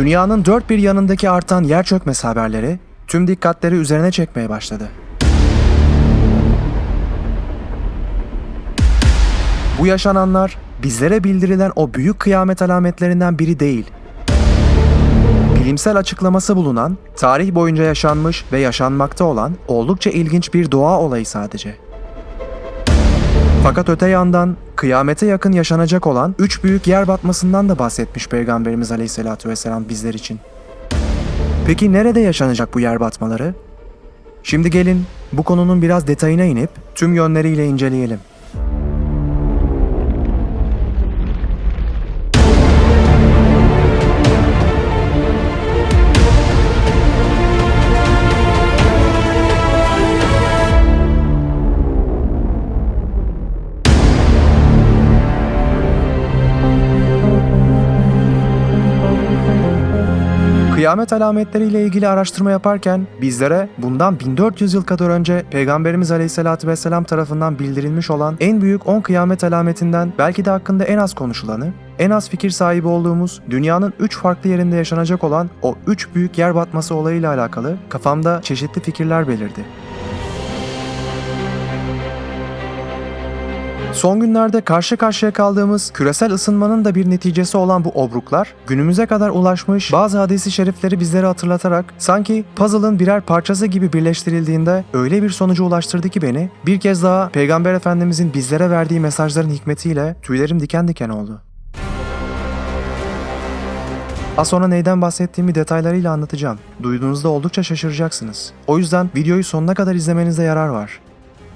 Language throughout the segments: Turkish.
Dünyanın dört bir yanındaki artan yer çökmesi haberleri tüm dikkatleri üzerine çekmeye başladı. Bu yaşananlar bizlere bildirilen o büyük kıyamet alametlerinden biri değil. Bilimsel açıklaması bulunan, tarih boyunca yaşanmış ve yaşanmakta olan oldukça ilginç bir doğa olayı sadece. Fakat öte yandan kıyamete yakın yaşanacak olan üç büyük yer batmasından da bahsetmiş Peygamberimiz Aleyhisselatü Vesselam bizler için. Peki nerede yaşanacak bu yer batmaları? Şimdi gelin bu konunun biraz detayına inip tüm yönleriyle inceleyelim. Kıyamet alametleriyle ilgili araştırma yaparken bizlere bundan 1400 yıl kadar önce Peygamberimiz Aleyhisselatü Vesselam tarafından bildirilmiş olan en büyük 10 kıyamet alametinden belki de hakkında en az konuşulanı, en az fikir sahibi olduğumuz dünyanın 3 farklı yerinde yaşanacak olan o 3 büyük yer batması olayıyla alakalı kafamda çeşitli fikirler belirdi. Son günlerde karşı karşıya kaldığımız küresel ısınmanın da bir neticesi olan bu obruklar, günümüze kadar ulaşmış bazı hadisi şerifleri bizlere hatırlatarak sanki puzzle'ın birer parçası gibi birleştirildiğinde öyle bir sonuca ulaştırdı ki beni, bir kez daha Peygamber Efendimizin bizlere verdiği mesajların hikmetiyle tüylerim diken diken oldu. Az sonra neyden bahsettiğimi detaylarıyla anlatacağım. Duyduğunuzda oldukça şaşıracaksınız. O yüzden videoyu sonuna kadar izlemenizde yarar var.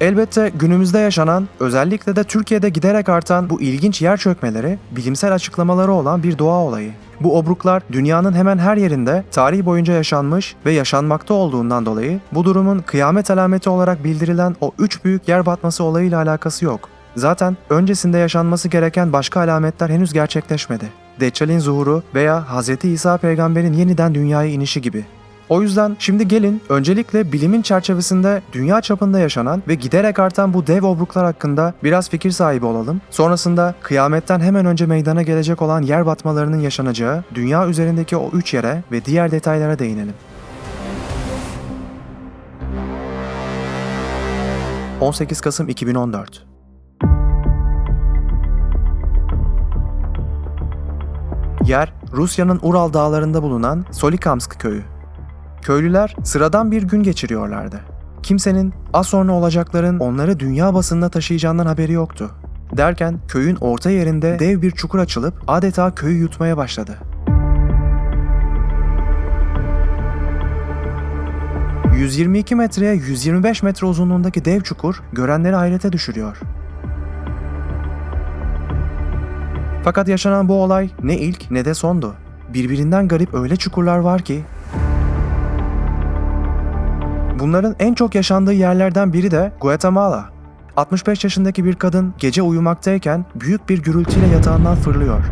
Elbette günümüzde yaşanan, özellikle de Türkiye'de giderek artan bu ilginç yer çökmeleri, bilimsel açıklamaları olan bir doğa olayı. Bu obruklar dünyanın hemen her yerinde tarih boyunca yaşanmış ve yaşanmakta olduğundan dolayı bu durumun kıyamet alameti olarak bildirilen o üç büyük yer batması olayıyla alakası yok. Zaten öncesinde yaşanması gereken başka alametler henüz gerçekleşmedi. Deccal'in zuhuru veya Hz. İsa peygamberin yeniden dünyaya inişi gibi. O yüzden şimdi gelin öncelikle bilimin çerçevesinde dünya çapında yaşanan ve giderek artan bu dev obruklar hakkında biraz fikir sahibi olalım. Sonrasında kıyametten hemen önce meydana gelecek olan yer batmalarının yaşanacağı dünya üzerindeki o üç yere ve diğer detaylara değinelim. 18 Kasım 2014 Yer, Rusya'nın Ural dağlarında bulunan Solikamsk köyü. Köylüler sıradan bir gün geçiriyorlardı. Kimsenin az sonra olacakların onları dünya basınına taşıyacağından haberi yoktu. Derken köyün orta yerinde dev bir çukur açılıp adeta köyü yutmaya başladı. ...122 metreye 125 metre uzunluğundaki dev çukur görenleri hayrete düşürüyor. Fakat yaşanan bu olay ne ilk ne de sondu. Birbirinden garip öyle çukurlar var ki Bunların en çok yaşandığı yerlerden biri de Guatemala. 65 yaşındaki bir kadın gece uyumaktayken büyük bir gürültüyle yatağından fırlıyor.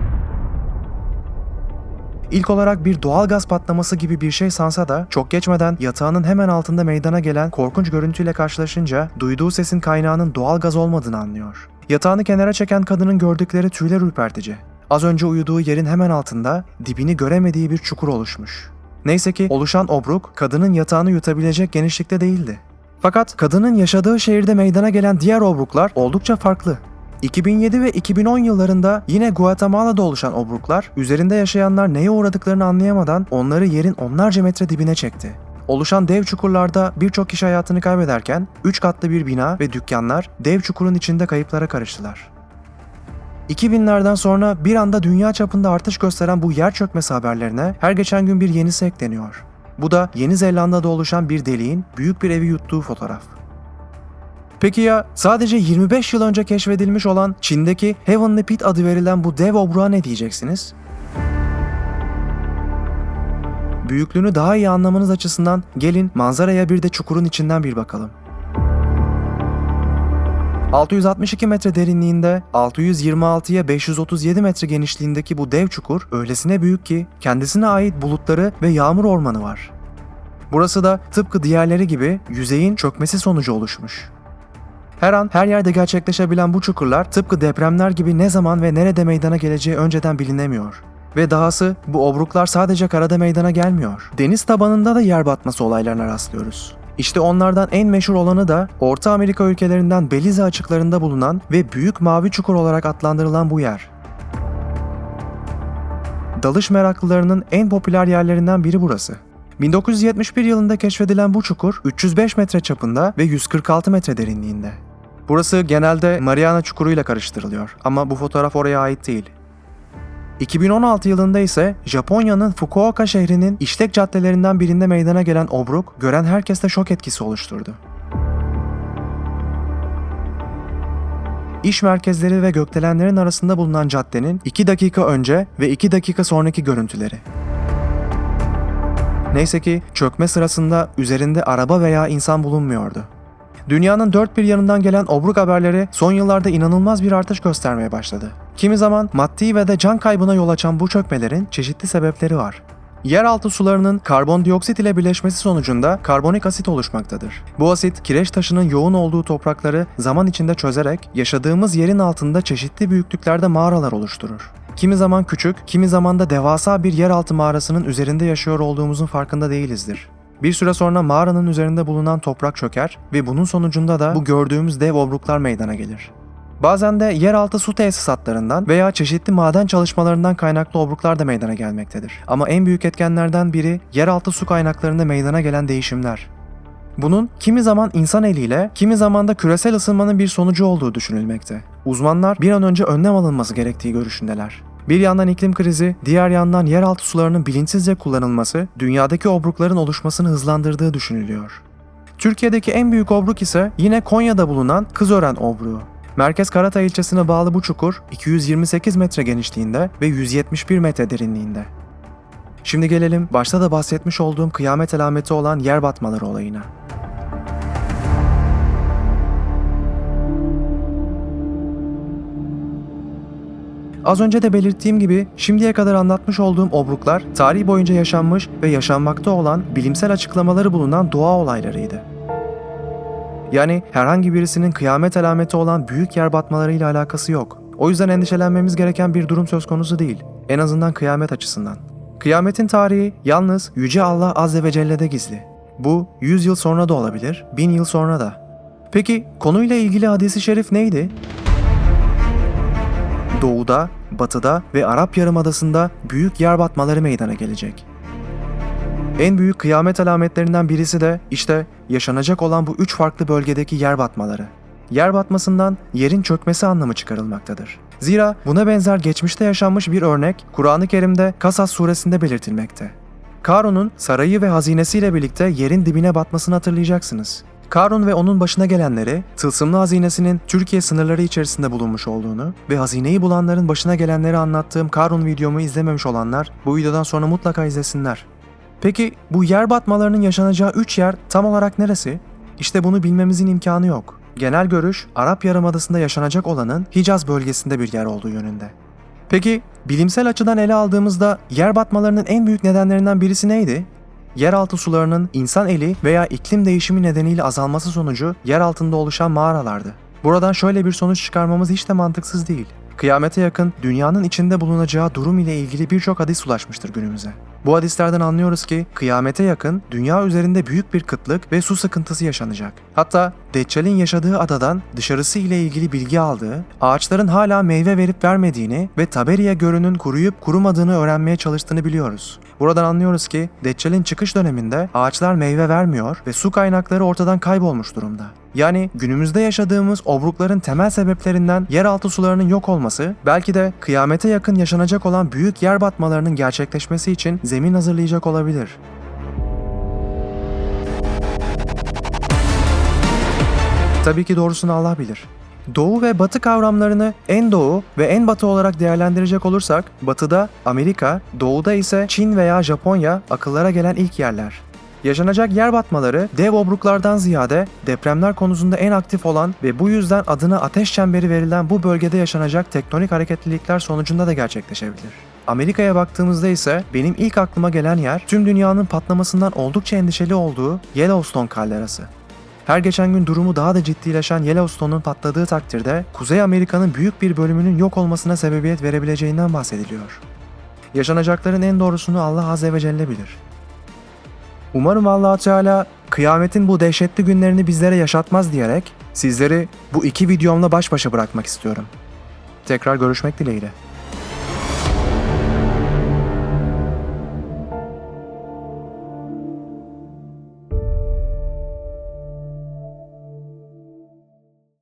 İlk olarak bir doğal gaz patlaması gibi bir şey sansa da çok geçmeden yatağının hemen altında meydana gelen korkunç görüntüyle karşılaşınca duyduğu sesin kaynağının doğal gaz olmadığını anlıyor. Yatağını kenara çeken kadının gördükleri tüyler ürpertici. Az önce uyuduğu yerin hemen altında dibini göremediği bir çukur oluşmuş. Neyse ki oluşan obruk kadının yatağını yutabilecek genişlikte değildi. Fakat kadının yaşadığı şehirde meydana gelen diğer obruklar oldukça farklı. 2007 ve 2010 yıllarında yine Guatemala'da oluşan obruklar üzerinde yaşayanlar neye uğradıklarını anlayamadan onları yerin onlarca metre dibine çekti. Oluşan dev çukurlarda birçok kişi hayatını kaybederken 3 katlı bir bina ve dükkanlar dev çukurun içinde kayıplara karıştılar. 2000'lerden sonra bir anda dünya çapında artış gösteren bu yer çökmesi haberlerine her geçen gün bir yenisi ekleniyor. Bu da Yeni Zelanda'da oluşan bir deliğin büyük bir evi yuttuğu fotoğraf. Peki ya sadece 25 yıl önce keşfedilmiş olan Çin'deki Heavenly Pit adı verilen bu dev obruğa ne diyeceksiniz? Büyüklüğünü daha iyi anlamanız açısından gelin manzaraya bir de çukurun içinden bir bakalım. 662 metre derinliğinde, 626'ya 537 metre genişliğindeki bu dev çukur öylesine büyük ki kendisine ait bulutları ve yağmur ormanı var. Burası da tıpkı diğerleri gibi yüzeyin çökmesi sonucu oluşmuş. Her an her yerde gerçekleşebilen bu çukurlar tıpkı depremler gibi ne zaman ve nerede meydana geleceği önceden bilinemiyor. Ve dahası bu obruklar sadece karada meydana gelmiyor. Deniz tabanında da yer batması olaylarına rastlıyoruz. İşte onlardan en meşhur olanı da Orta Amerika ülkelerinden Belize açıklarında bulunan ve Büyük Mavi Çukur olarak adlandırılan bu yer. Dalış meraklılarının en popüler yerlerinden biri burası. 1971 yılında keşfedilen bu çukur 305 metre çapında ve 146 metre derinliğinde. Burası genelde Mariana Çukuru ile karıştırılıyor ama bu fotoğraf oraya ait değil. 2016 yılında ise Japonya'nın Fukuoka şehrinin işlek caddelerinden birinde meydana gelen obruk gören herkeste şok etkisi oluşturdu. İş merkezleri ve gökdelenlerin arasında bulunan caddenin 2 dakika önce ve 2 dakika sonraki görüntüleri. Neyse ki çökme sırasında üzerinde araba veya insan bulunmuyordu. Dünyanın dört bir yanından gelen obruk haberleri son yıllarda inanılmaz bir artış göstermeye başladı. Kimi zaman maddi ve de can kaybına yol açan bu çökmelerin çeşitli sebepleri var. Yeraltı sularının karbondioksit ile birleşmesi sonucunda karbonik asit oluşmaktadır. Bu asit kireç taşının yoğun olduğu toprakları zaman içinde çözerek yaşadığımız yerin altında çeşitli büyüklüklerde mağaralar oluşturur. Kimi zaman küçük, kimi zaman da devasa bir yeraltı mağarasının üzerinde yaşıyor olduğumuzun farkında değilizdir. Bir süre sonra mağaranın üzerinde bulunan toprak çöker ve bunun sonucunda da bu gördüğümüz dev obruklar meydana gelir. Bazen de yeraltı su tesisatlarından veya çeşitli maden çalışmalarından kaynaklı obruklar da meydana gelmektedir. Ama en büyük etkenlerden biri yeraltı su kaynaklarında meydana gelen değişimler. Bunun kimi zaman insan eliyle, kimi zaman da küresel ısınmanın bir sonucu olduğu düşünülmekte. Uzmanlar bir an önce önlem alınması gerektiği görüşündeler. Bir yandan iklim krizi, diğer yandan yeraltı sularının bilinçsizce kullanılması, dünyadaki obrukların oluşmasını hızlandırdığı düşünülüyor. Türkiye'deki en büyük obruk ise yine Konya'da bulunan Kızören obruğu. Merkez Karatay ilçesine bağlı bu çukur 228 metre genişliğinde ve 171 metre derinliğinde. Şimdi gelelim başta da bahsetmiş olduğum kıyamet alameti olan yer batmaları olayına. Az önce de belirttiğim gibi şimdiye kadar anlatmış olduğum obruklar tarih boyunca yaşanmış ve yaşanmakta olan bilimsel açıklamaları bulunan doğa olaylarıydı. Yani herhangi birisinin kıyamet alameti olan büyük yer batmalarıyla alakası yok. O yüzden endişelenmemiz gereken bir durum söz konusu değil. En azından kıyamet açısından. Kıyametin tarihi yalnız Yüce Allah Azze ve Celle'de gizli. Bu 100 yıl sonra da olabilir, 1000 yıl sonra da. Peki konuyla ilgili hadisi şerif neydi? Doğuda, batıda ve Arap Yarımadası'nda büyük yer batmaları meydana gelecek. En büyük kıyamet alametlerinden birisi de işte yaşanacak olan bu üç farklı bölgedeki yer batmaları. Yer batmasından yerin çökmesi anlamı çıkarılmaktadır. Zira buna benzer geçmişte yaşanmış bir örnek Kur'an-ı Kerim'de Kasas suresinde belirtilmekte. Karun'un sarayı ve hazinesiyle birlikte yerin dibine batmasını hatırlayacaksınız. Karun ve onun başına gelenleri, tılsımlı hazinesinin Türkiye sınırları içerisinde bulunmuş olduğunu ve hazineyi bulanların başına gelenleri anlattığım Karun videomu izlememiş olanlar bu videodan sonra mutlaka izlesinler. Peki bu yer batmalarının yaşanacağı 3 yer tam olarak neresi? İşte bunu bilmemizin imkanı yok. Genel görüş Arap Yarımadası'nda yaşanacak olanın Hicaz bölgesinde bir yer olduğu yönünde. Peki bilimsel açıdan ele aldığımızda yer batmalarının en büyük nedenlerinden birisi neydi? Yeraltı sularının insan eli veya iklim değişimi nedeniyle azalması sonucu yer altında oluşan mağaralardı. Buradan şöyle bir sonuç çıkarmamız hiç de mantıksız değil. Kıyamete yakın dünyanın içinde bulunacağı durum ile ilgili birçok hadis ulaşmıştır günümüze. Bu hadislerden anlıyoruz ki kıyamete yakın dünya üzerinde büyük bir kıtlık ve su sıkıntısı yaşanacak. Hatta Deccal'in yaşadığı adadan dışarısı ile ilgili bilgi aldığı, ağaçların hala meyve verip vermediğini ve Taberiye Gölü'nün kuruyup kurumadığını öğrenmeye çalıştığını biliyoruz. Buradan anlıyoruz ki Deccal'in çıkış döneminde ağaçlar meyve vermiyor ve su kaynakları ortadan kaybolmuş durumda. Yani günümüzde yaşadığımız obrukların temel sebeplerinden yeraltı sularının yok olması, belki de kıyamete yakın yaşanacak olan büyük yer batmalarının gerçekleşmesi için zemin hazırlayacak olabilir. Tabii ki doğrusunu Allah bilir. Doğu ve batı kavramlarını en doğu ve en batı olarak değerlendirecek olursak, batıda Amerika, doğuda ise Çin veya Japonya akıllara gelen ilk yerler. Yaşanacak yer batmaları dev obruklardan ziyade depremler konusunda en aktif olan ve bu yüzden adına ateş çemberi verilen bu bölgede yaşanacak tektonik hareketlilikler sonucunda da gerçekleşebilir. Amerika'ya baktığımızda ise benim ilk aklıma gelen yer tüm dünyanın patlamasından oldukça endişeli olduğu Yellowstone kalderası. Her geçen gün durumu daha da ciddileşen Yellowstone'un patladığı takdirde Kuzey Amerika'nın büyük bir bölümünün yok olmasına sebebiyet verebileceğinden bahsediliyor. Yaşanacakların en doğrusunu Allah Azze ve Celle bilir. Umarım allah Teala kıyametin bu dehşetli günlerini bizlere yaşatmaz diyerek sizleri bu iki videomla baş başa bırakmak istiyorum. Tekrar görüşmek dileğiyle.